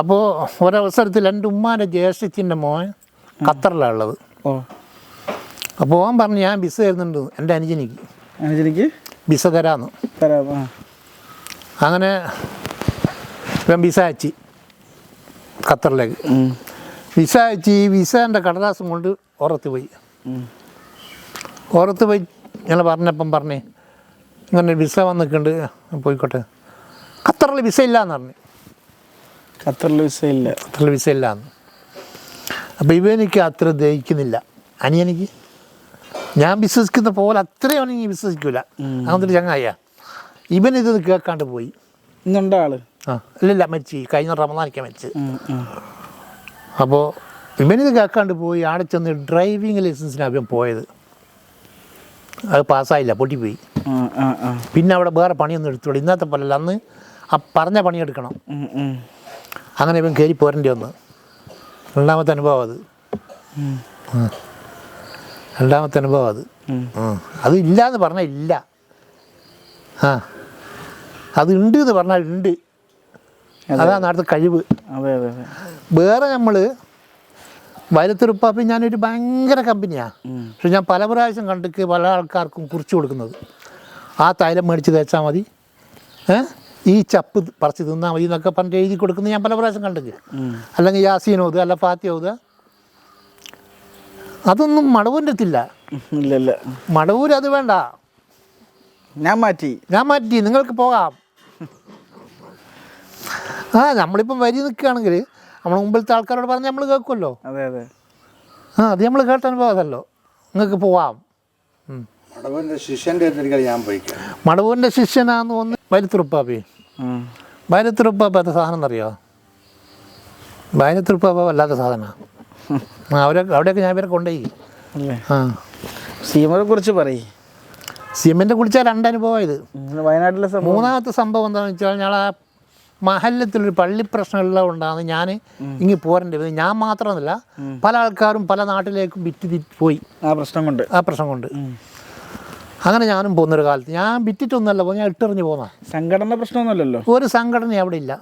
അപ്പോൾ ഒരവസരത്തിൽ എന്റെ ഉമ്മാന്റെ ജ്യേഷ്ഠത്തിന്റെ മോൻ ഖത്തറിലാണ് ഉള്ളത്. അപ്പോൾ ഓൻ പറഞ്ഞു ഞാൻ വിസ തരുന്നുണ്ട്. എന്റെ അനുജനിക്ക്. അനുജനിക്ക്? വിസ തരാമെന്ന് തരാം അങ്ങനെ ബിസ വിസ അയച്ച് ഖത്തറിലേക്ക്. വിസ അയച്ച് ഈ വിസേന്റെ കടലാസം കൊണ്ട് ഓറത്ത് പോയി. ഓറത്ത് പോയി ഞങ്ങൾ പറഞ്ഞപ്പം പറഞ്ഞേ ഇങ്ങനെ വിസ വന്നിട്ടുണ്ട് പോയിക്കോട്ടെ. ഖത്തറിൽ വിസ ഇല്ല എന്ന് പറഞ്ഞു. ഖത്തറിൽ വിസ ഇല്ല ഖത്തറിൽ വിസ ഇല്ലയെന്ന് അപ്പോൾ ഇവനിക്ക് അത്ര ദഹിക്കുന്നില്ല. അനിയനിക്ക് ഞാൻ വിശ്വസിക്കുന്ന പോലെ അത്രയും അവനെനിക്ക് വിശ്വസിക്കില്ല അങ്ങനത്തെ ചങ്ങായ ചങ്ങായ ഇവനിത് കേൾക്കാണ്ട് പോയി. ഇന്നുണ്ടോ ആൾ? ആ ഇല്ലില്ല മരിച്ചു. കഴിഞ്ഞ റമദാനിക്ക മരിച്ചു. ഉം, ഉം. അപ്പോൾ ഇവനിത് കേൾക്കാണ്ട് പോയി. ആടെ ചെന്ന് ഡ്രൈവിംഗ് ലൈസൻസിന് അവൻ പോയത്. അത് പാസ്സായില്ല പൊട്ടിപ്പോയി. പിന്നെ അവിടെ വേറെ പണിയൊന്നും എടുത്തോളൂ ഇന്നത്തെ പോലെ അന്ന് ആ പറഞ്ഞ പണിയെടുക്കണം. അങ്ങനെ ഇവൻ കയറി പോരേണ്ടി വന്നു. രണ്ടാമത്തെ അനുഭവം അത്. രണ്ടാമത്തെ അനുഭവം അത്. അത് ഇല്ല എന്ന് പറഞ്ഞാൽ ഇല്ല. ആ. അത് ഉണ്ട് എന്ന് പറഞ്ഞാൽ ഉണ്ട് അതാണ് അടുത്ത കഴിവ്. വേറെ നമ്മൾ വയലത്തുരുപ്പാപ്പി ഞാനൊരു ഭയങ്കര കമ്പനിയാണ്. പക്ഷെ ഞാൻ പല പ്രാവശ്യം കണ്ടിട്ട് പല ആൾക്കാർക്കും കുറിച്ച് കൊടുക്കുന്നത്. ആ തൈലം മേടിച്ച് തേച്ചാൽ മതി. ഏ? ഈ ചപ്പ് പറിച്ച് തിന്നാൽ മതി എന്നൊക്കെ പറഞ്ഞിട്ട് എഴുതി കൊടുക്കുന്നത് ഞാൻ പല പ്രാവശ്യം കണ്ടെങ്കിൽ. അല്ലെങ്കിൽ യാസീൻ ഓതുക അല്ല ഫാത്തി ഓതുക അതൊന്നും മടവൂന്റെ അടുത്തില്ല ഇല്ല ഇല്ല. മടവൂർ അത് വേണ്ട. ഞാൻ മാറ്റി. ഞാൻ മാറ്റി. നിങ്ങൾക്ക് പോകാം. ആ നമ്മളിപ്പം വരി നിൽക്കുകയാണെങ്കിൽ നമ്മൾ മുമ്പിലത്തെ ആൾക്കാരോട് പറഞ്ഞ് നമ്മൾ കേൾക്കുമല്ലോ. അതെ അതെ. ആ അത് നമ്മൾ കേട്ട അനുഭവം അതല്ലോ നിങ്ങൾക്ക് പോവാം. മടവൂരിന്റെ മടവന്റെ ശിഷ്യന്റെ ഞാൻ പോയിക്കാം. മടവൂരിന്റെ ശിഷ്യനാന്ന് ഒന്ന് വയലത്തുറുപ്പാപ്പി ഉം. വയലത്തുറുപ്പാപ്പ എത്ര സാധനം എന്നറിയോ? വയലത്തുറുപ്പാപ്പ വല്ലാത്ത സാധനമാണ് അവരെ അവിടെയൊക്കെ ഞാൻ ഇവരെ കൊണ്ടുപോയി. ആ. സീമയെ കുറിച്ച് പറയ്. സിമെന്റ് കുളിച്ച രണ്ടനുഭവം ഇത്. വയനാട്ടിലെ മൂന്നാമത്തെ സംഭവം എന്താണെന്ന് വെച്ചാൽ ഞാൻ ആ മഹല്ലത്തിലൊരു പള്ളി പ്രശ്നമെല്ലാം ഉണ്ടാകുന്ന ഞാൻ ഇങ്ങി പോരേണ്ടി. വരുന്നത് ഞാൻ മാത്രമല്ല പല ആൾക്കാരും പല നാട്ടിലേക്കും വിറ്റ് പോയി. ആ പ്രശ്നം കൊണ്ട്. ആ പ്രശ്നം കൊണ്ട്. അങ്ങനെ ഞാനും പോകുന്നൊരു കാലത്ത്. ഞാൻ വിറ്റിട്ടൊന്നുമല്ല പോ ഞാൻ ഇട്ടെറിഞ്ഞ് പോന്ന. സംഘടന പ്രശ്നമൊന്നുമല്ലല്ലോ? ഒരു സംഘടന അവിടെ ഇല്ല.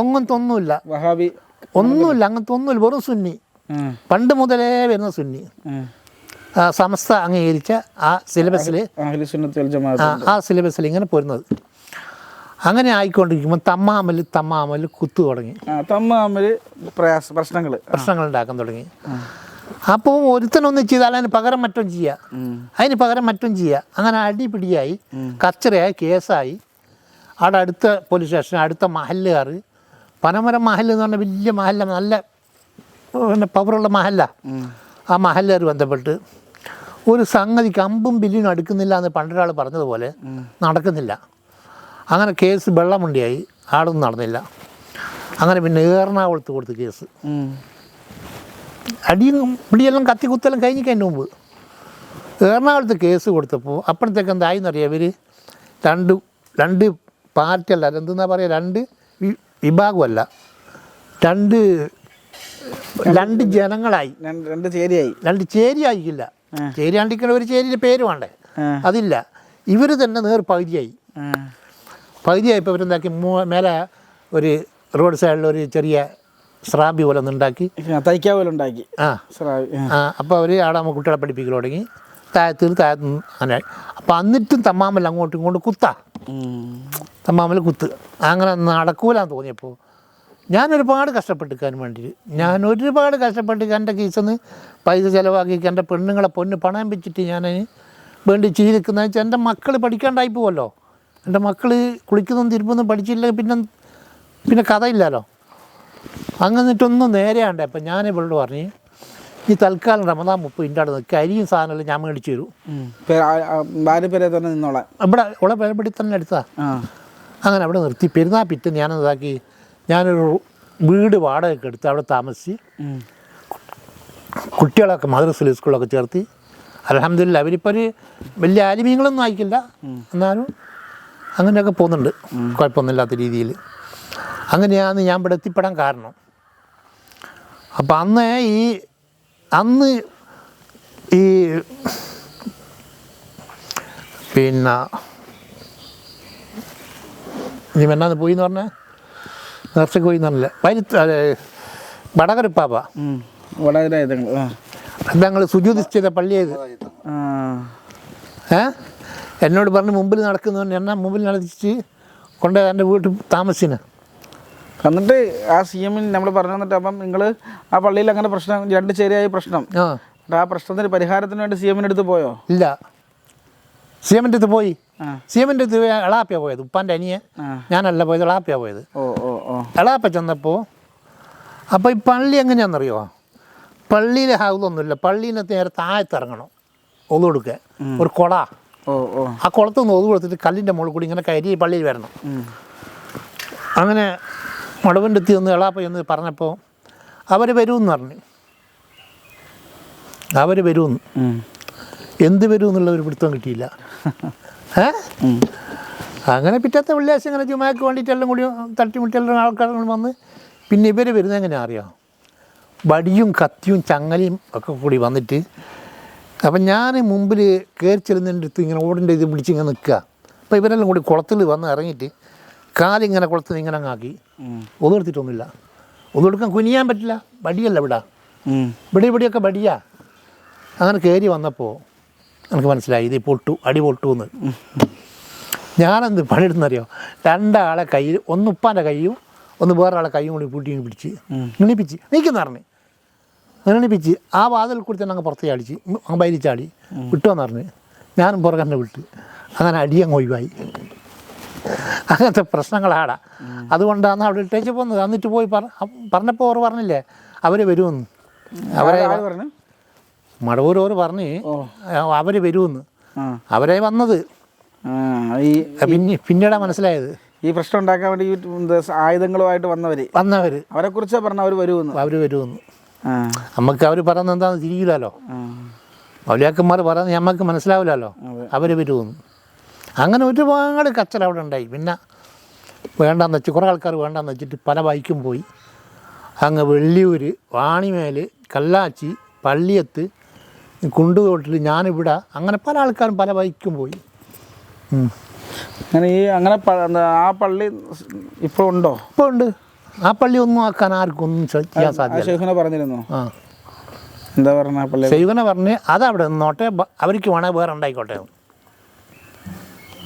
അങ്ങനത്തെ ഒന്നുമില്ല വഹാബി ഒന്നുമില്ല അങ്ങനത്തെ ഒന്നുമില്ല വെറും സുന്നി. പണ്ട് മുതലേ വരുന്ന സുന്നി. സമസ്ത അംഗീകരിച്ച ആ സിലബസിൽ ആ സിലബസിൽ ഇങ്ങനെ പോരുന്നത്. അങ്ങനെ ആയിക്കൊണ്ടിരിക്കുമ്പോൾ തമ്മാമൽ തമ്മാമൽ കുത്തു തുടങ്ങി. പ്രയാസ പ്രശ്നങ്ങൾ പ്രശ്നങ്ങൾ ഉണ്ടാക്കാൻ തുടങ്ങി. അപ്പോൾ ഒരുത്തനൊന്നും ചെയ്താൽ അതിന് പകരം മറ്റും ചെയ്യുക അതിന് പകരം മറ്റും ചെയ്യുക അങ്ങനെ അടിപിടിയായി കച്ചറയായി കേസായി. അവിടെ അടുത്ത പോലീസ് സ്റ്റേഷൻ അടുത്ത മഹല്ലുകാർ. പനമരം മഹല്ല് എന്ന് പറഞ്ഞാൽ വലിയ മഹല്ല നല്ല പിന്നെ പവറുള്ള മഹല്ല. ആ മഹല്ലുകാർ ബന്ധപ്പെട്ട് ഒരു സംഗതിക്ക് അമ്പും ബില്ലിനും അടുക്കുന്നില്ല എന്ന് പണ്ടൊരാൾ പറഞ്ഞതുപോലെ നടക്കുന്നില്ല. അങ്ങനെ കേസ് വെള്ളമുണ്ടിയായി. ആളൊന്നും നടന്നില്ല. അങ്ങനെ പിന്നെ എറണാകുളത്ത് കൊടുത്ത് കേസ്. അടിയും പിടിയെല്ലാം കത്തി കുത്തെല്ലാം കഴിഞ്ഞിക്കതിന് മുമ്പ്. എറണാകുളത്ത് കേസ് കൊടുത്തപ്പോൾ അപ്പോഴത്തേക്ക് എന്തായിന്നറിയാം ഇവർ രണ്ട് രണ്ട് പാർട്ടിയല്ല എന്തെന്നാ പറയുക രണ്ട് വിഭാഗമല്ല. രണ്ട് രണ്ട് ജനങ്ങളായി. രണ്ട് ചേരിയായി. രണ്ട് ചേരി ആയിക്കില്ല ചേരി ആണ്ടിക്കുന്ന ഒരു ചേരിയുടെ പേര് വേണ്ടേ? അതില്ല. ഇവർ തന്നെ നേർ പകുതിയായി. പകുതിയായപ്പോൾ ഇവരെന്താക്കി? മേലെ ഒരു റോഡ് സൈഡിൽ ഒരു ചെറിയ സ്രാബി പോലെ ഒന്നുണ്ടാക്കി തയ്ക്കാ പോലെ ഉണ്ടാക്കി. ആ. സ്രാബി ആ. അപ്പോൾ അവർ അവിടെ നമ്മൾ കുട്ടികളെ പഠിപ്പിക്കൽ തുടങ്ങി. താഴത്തിൽ താഴത്ത് അങ്ങനെ. അപ്പോൾ എന്നിട്ടും തമ്മാമൽ അങ്ങോട്ടും ഇങ്ങോട്ട് കുത്താ. തമ്മാമൽ കുത്ത്. അങ്ങനെ നടക്കൂലാന്ന് തോന്നിയപ്പോൾ ഞാൻ ഒരുപാട് കഷ്ടപ്പെട്ടിക്കാൻ വേണ്ടി ഞാൻ ഒരുപാട് കഷ്ടപ്പെട്ട് എന്റെ കീസിൽ നിന്ന് പൈസ ചിലവാക്കി എന്റെ പെണ്ണുങ്ങളെ പൊന്ന് പണയം വെച്ചിട്ട് ഞാൻ വേണ്ടി ചെയ്തിരിക്കുന്നത് വെച്ചാൽ എന്റെ മക്കൾ പഠിക്കാണ്ടായി പോവല്ലോ. എന്റെ മക്കൾ കുളിക്കുന്നതും തിരുമ്പൊന്നും പഠിച്ചില്ല പിന്നെ പിന്നെ കഥയില്ലല്ലോ. അങ്ങന്നിട്ടൊന്നും നേരെയാണ്ട് അപ്പം ഞാൻ ഇവളോട് പറഞ്ഞു ഈ തൽക്കാലം റമദാൻ മുപ്പത് ഇന്റെ അവിടെ നിൽക്കുക അരിയും സാധനമല്ല ഞാൻ മേടിച്ചു തരും. ഭാര്യ പേരെ തന്നെ നിന്നോളെ ഇവിടെ ഇവിടെ പേരപ്പടി തന്നെ എടുത്താ അങ്ങനെ അവിടെ നിർത്തി. പെരുന്നാ പിറ്റേ ഞാൻ ഇതാക്കി. ഞാനൊരു വീട് വാടകയ്ക്ക് എടുത്ത് അവിടെ താമസിച്ച്. കുട്ടികളൊക്കെ മദ്രസ സ്കൂളൊക്കെ ചേർത്തി. അലഹമില്ല അവരിപ്പോൾ ഒരു വലിയ ആലിമീങ്ങളൊന്നും ആയിക്കില്ല. എന്നാലും അങ്ങനെയൊക്കെ പോകുന്നുണ്ട്. കുഴപ്പമൊന്നുമില്ലാത്ത രീതിയിൽ. അങ്ങനെയാണ് ഞാൻ ഇവിടെ എത്തിപ്പെടാൻ കാരണം. അപ്പം അന്ന് ഈ അന്ന് ഈ പിന്നെ നീ എന്നാന്ന് പോയി എന്ന് പറഞ്ഞ? നേർച്ചയ്ക്ക് പോയി എന്ന് വൈരുത്ത് അതെ വടകരപ്പാപ്പ വടകര ഞങ്ങൾ സുജൂതി ചെയ്ത പള്ളിയത്. ഏ? എന്നോട് പറഞ്ഞ് മുമ്പിൽ നടക്കുന്നവൻ എന്നെ മുമ്പിൽ നടത്തിച്ച് കൊണ്ട് എന്റെ വീട്ടിൽ താമസിന് എന്നിട്ട് ആ സി എമ്മിന് നമ്മൾ പറഞ്ഞു തന്നിട്ട് അപ്പം നിങ്ങൾ ആ പള്ളിയിൽ അങ്ങനെ പ്രശ്നം രണ്ട് ചേരിയായ പ്രശ്നം. ആ. പ്രശ്നത്തിന് പരിഹാരത്തിന് വേണ്ടി സി എമ്മിന്റെ അടുത്ത് പോയോ? ഇല്ല. സി എമ്മിന്റെ അടുത്ത് പോയി. സി എമ്മിന്റെ അടുത്ത് എളാപ്പിയാണ് പോയത് ഉപ്പാന്റെ അനിയെ. ഞാനല്ല പോയത് എളാപ്പിയാണ് പോയത്. ഓ ഓ ഓ. എളാപ്പ ചെന്നപ്പോൾ അപ്പോൾ ഈ പള്ളി എങ്ങനെയാണെന്നറിയോ പള്ളിയിലെ ഹൗലൊന്നുമില്ല പള്ളീനെ നേരെ താഴത്തിറങ്ങണം ഒതു കൊടുക്കുക ഒരു കുള. ആ കുളത്തൊന്ന് ഒതു കൊടുത്തിട്ട് കല്ലിന്റെ മുകളിൽ കൂടി ഇങ്ങനെ കയറി പള്ളിയിൽ വരണം. അങ്ങനെ മടവന്റെ എത്തി ഒന്ന് എളാപ്പ എന്ന് പറഞ്ഞപ്പോൾ അവർ വരുമെന്ന് പറഞ്ഞു. അവർ വരുമെന്ന് എന്ത് വരും എന്നുള്ള ഒരു പിടുത്തം കിട്ടിയില്ല. ഏ? അങ്ങനെ പിറ്റത്തെ വെള്ളിയാഴ്ച ഇങ്ങനെ ചുമക്ക് വേണ്ടിയിട്ടെല്ലാം കൂടി തട്ടിമുട്ടിയെല്ലാം ആൾക്കാരും വന്ന് പിന്നെ ഇവർ വരുന്നത് എങ്ങനെയാ അറിയാം? വടിയും കത്തിയും ചങ്ങലയും ഒക്കെ കൂടി വന്നിട്ട് അപ്പം ഞാൻ മുമ്പിൽ കയറി ചെല്ലുന്നതിന്റെ അടുത്ത് ഇങ്ങനെ ഓടിന്റെ ഇത് പിടിച്ച് ഇങ്ങനെ നിൽക്കുക. അപ്പോൾ ഇവരെല്ലാം കൂടി കുളത്തിൽ വന്ന് ഇറങ്ങിയിട്ട് കാലിങ്ങനെ കുളത്തിൽ ഇങ്ങനെ അങ്ങാക്കി ഒന്നും എടുത്തിട്ടൊന്നുമില്ല. ഒന്നും എടുക്കാൻ കുനിയാൻ പറ്റില്ല. വടിയല്ല ഇവിടെ. ഇവിടെ ഇവിടെയൊക്കെ വടിയാ അങ്ങനെ കയറി വന്നപ്പോൾ എനിക്ക് മനസ്സിലായി ഇത് പൊട്ടു അടി പൊട്ടു എന്ന് ഞാനെന്ത് പണിയെടുന്നറിയോ രണ്ടാളെ കയ്യിൽ ഒന്ന് ഉപ്പാന്റെ കൈയും ഒന്ന് വേറൊരാളെ കൈയും കൂടി പൂട്ടി പിടിച്ച്. ഇണിപ്പിച്ച് നീക്കെന്ന് പറഞ്ഞ്. ഇണിപ്പിച്ച് ആ വാതിൽ കൂടി തന്നെ അങ്ങ് പുറത്തേക്ക് അടിച്ച്. ബൈലിച്ചാടി വിട്ടു എന്ന് വിട്ടുവെന്ന് പറഞ്ഞ്. ഞാനും പുറകെ വിട്ട്. അങ്ങനെ അടിയങ്ങ് ഒഴിവായി. അങ്ങനത്തെ പ്രശ്നങ്ങളാണ് അതുകൊണ്ടാണ് അവിടെ ഇട്ടേച്ച് പോകുന്നത് എന്നിട്ട് പോയി പറ പറഞ്ഞപ്പോൾ ഓർ പറഞ്ഞില്ലേ? അവർ വരുമെന്ന്. അവരെ പറഞ്ഞു? മടവൂരോർ പറഞ്ഞ് അവർ വരുമെന്ന്. അവരെ വന്നത്. ഈ പിന്നെ പിന്നീടാ മനസ്സിലായത്. ഈ പ്രശ്നം ഉണ്ടാക്കാൻ വേണ്ടി ആയുധങ്ങളുമായിട്ട് വന്നവര്. വന്നവർ അവരെ കുറിച്ച് പറഞ്ഞ അവർ വരുമെന്ന്. അവർ വരുമെന്ന്. നമുക്ക് അവർ പറയുന്നത് എന്താണെന്ന് തിരിയില്ലല്ലോ. മൗലിയാക്കന്മാർ പറയുന്നത് നമുക്ക് മനസ്സിലാവില്ലല്ലോ. അവർ വരുമെന്ന്. അങ്ങനെ ഒരുപാട് കച്ചറ അവിടെ ഉണ്ടായി. പിന്നെ വേണ്ടാന്ന് വെച്ച് കുറേ ആൾക്കാർ വേണ്ടാന്ന് വെച്ചിട്ട് പല ബൈക്കും പോയി. അങ്ങ് വെള്ളിയൂർ വാണിമേൽ കല്ലാച്ചി പള്ളിയത്ത് കുണ്ടുതോട്ടിൽ ഞാനിവിടെ അങ്ങനെ പല ആൾക്കാരും പല ബൈക്കും പോയി. അങ്ങനെ ഈ അങ്ങനെ ആ പള്ളി ഇപ്പോൾ ഉണ്ടോ? ഇപ്പോൾ ഉണ്ട്. ആ പള്ളി ഒന്നും ആക്കാൻ ആർക്കും ഒന്നും ചെയ്യാൻ സാധ്യത ഷെയ്ഖിനെ പറഞ്ഞിരുന്നു? ആ. എന്താ പറഞ്ഞ പള്ളി? ശൈവനെ പറഞ്ഞ് അതവിടെ നിന്നോട്ടെ അവർക്ക് വേണേൽ വേറെ ഉണ്ടായിക്കോട്ടെ.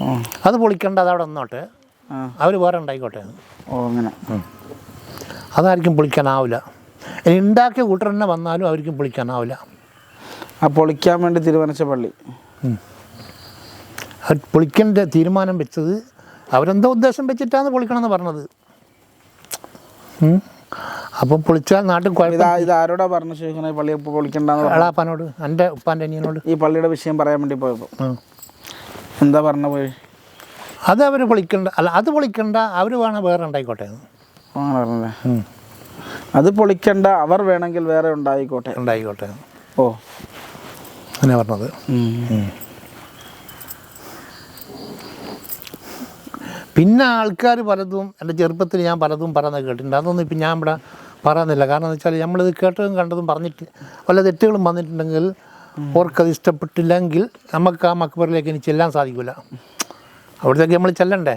എന്ന്. പൊളിക്കണ്ട അത് അവിടെ നിന്നോട്ടെ. അവർ വേറെ ഉണ്ടായിക്കോട്ടെ ഓ അങ്ങനെ. അതായിരിക്കും പൊളിക്കാനാവില്ല. ഇനി ഉണ്ടാക്കിയ കൂട്ടർ തന്നെ വന്നാലും അവർക്കും പൊളിക്കാനാവില്ല. ആ പൊളിക്കാൻ വേണ്ടി തീരുമാനിച്ച പള്ളി. പൊളിക്കേണ്ട തീരുമാനം വെച്ചത് അവരെന്തോ ഉദ്ദേശം വെച്ചിട്ടാണ് പൊളിക്കണമെന്ന് പറഞ്ഞത്. അപ്പം പൊളിച്ചാൽ നാട്ടിൽ ഇതാരോടാ പറഞ്ഞു പള്ളി പൊളിക്കണ്ടെന്ന് എളാപ്പാനോട് എന്റെ ഉപ്പാന്റെ അനിയനോട്. ഈ പള്ളിയുടെ വിഷയം പറയാൻ വേണ്ടി പോയപ്പോൾ. എന്താ പറഞ്ഞ പോയി? അത് അവർ പൊളിക്കണ്ട അല്ല അത് പൊളിക്കണ്ട അവർ വേണം വേറെ ഉണ്ടായിക്കോട്ടെ. അത് പൊളിക്കണ്ട അവർ വേണമെങ്കിൽ വേറെ ഉണ്ടായിക്കോട്ടെ. ഉണ്ടായിക്കോട്ടെ. ഓ. അങ്ങനെ പറഞ്ഞത്. പിന്നെ ആൾക്കാർ പലതും എന്റെ ചെറുപ്പത്തിൽ ഞാൻ പലതും പറയുന്നത് കേട്ടിട്ടുണ്ട്. അതൊന്നും ഇപ്പം ഞാൻ ഇവിടെ പറയുന്നില്ല. കാരണം എന്ന് വെച്ചാൽ നമ്മളിത് കേട്ടതും കണ്ടതും പറഞ്ഞിട്ട് വല്ല തെറ്റുകളും വന്നിട്ടുണ്ടെങ്കിൽ ഓർക്കത് ഇഷ്ടപ്പെട്ടില്ലെങ്കിൽ നമുക്ക് ആ മക്ബറിലേക്ക് ഇനി ചെല്ലാൻ സാധിക്കില്ല അവിടത്തേക്ക് നമ്മൾ ചെല്ലണ്ടേ?